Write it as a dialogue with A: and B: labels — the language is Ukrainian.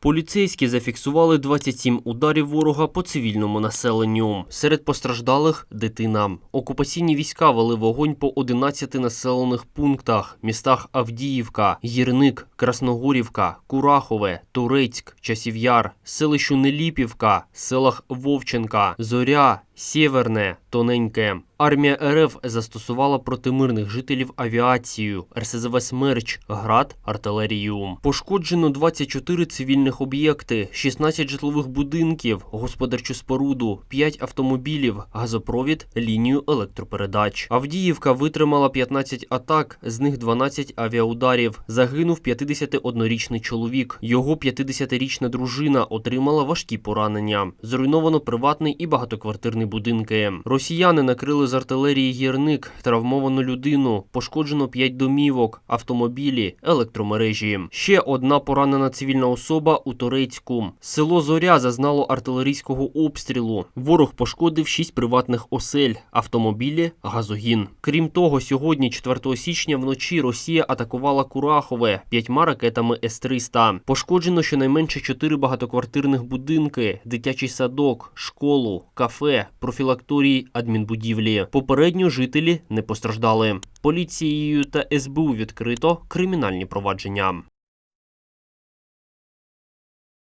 A: Поліцейські зафіксували 27 ударів ворога по цивільному населенню. Серед постраждалих дитина. Окупаційні війська вели вогонь по 11 населених пунктах, містах Авдіївка, Гірник, Красногорівка, Курахове, Турецьк, Часів'яр, селищу Неліпівка, селах Вовченка, Зоря, Сєверне, Тоненьке. Армія РФ застосувала проти мирних жителів авіацію, РСЗВ «Смерч», град, артилерію. Пошкоджено 24 цивільних об'єкти, 16 житлових будинків, господарчу споруду, 5 автомобілів, газопровід, лінію електропередач. Авдіївка витримала 15 атак, з них 12 авіаударів. Загинув 51-річний чоловік. Його 50-річна дружина отримала важкі поранення. Зруйновано приватний і багатоквартирний будинки. Росіяни накрили з артилерії гірник, травмовану людину, пошкоджено 5 домівок, автомобілі, електромережі. Ще одна поранена цивільна особа у Торецьку. Село Зоря зазнало артилерійського обстрілу. Ворог пошкодив 6 приватних осель, автомобілі, газогін. Крім того, сьогодні, 4 січня, вночі Росія атакувала Курахове п'ятьма ракетами С-300. Пошкоджено щонайменше 4 багатоквартирних будинки, дитячий садок, школу, кафе, профілакторії, адмінбудівлі. Попередньо жителі не постраждали. Поліцією та СБУ відкрито кримінальні провадження.